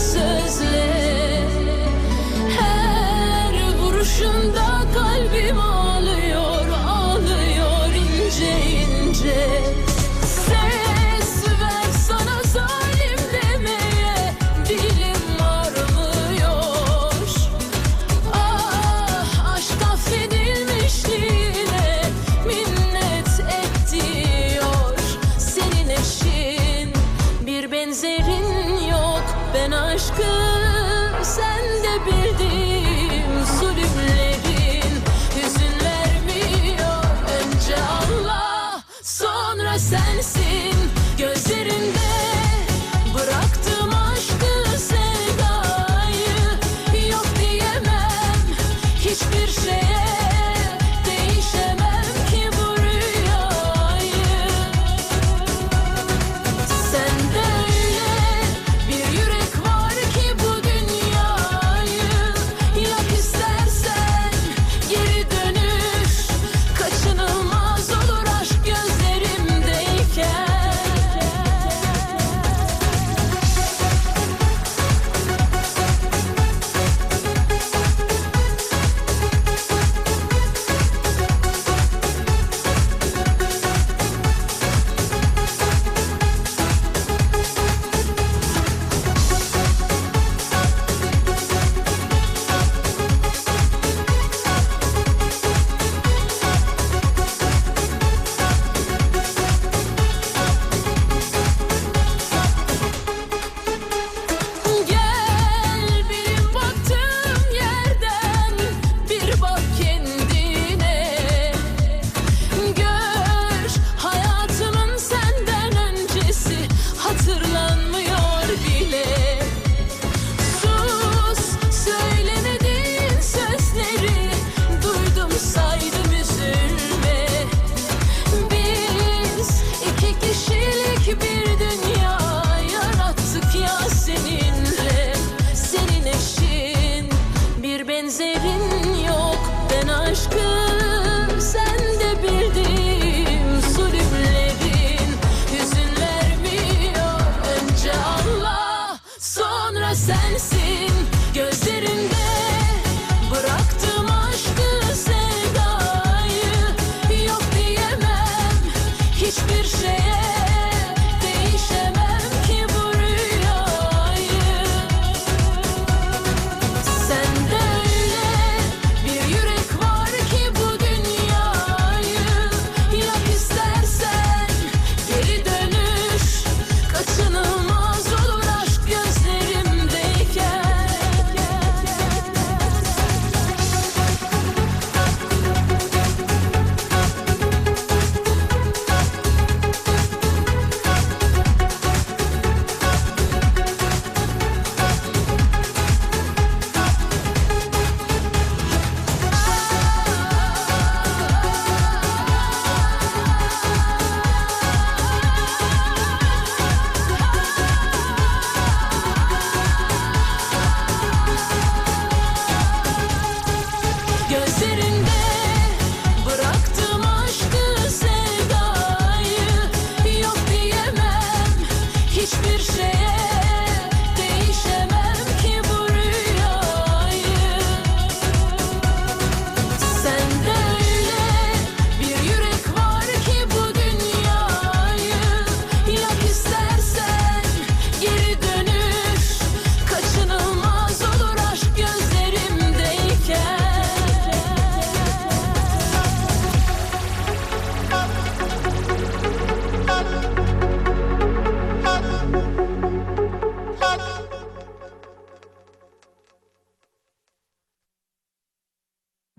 answers live sonra sensin. sensin gözlerinde Bıraktım aşkı sevdayı yok diyemem. Hiçbir şey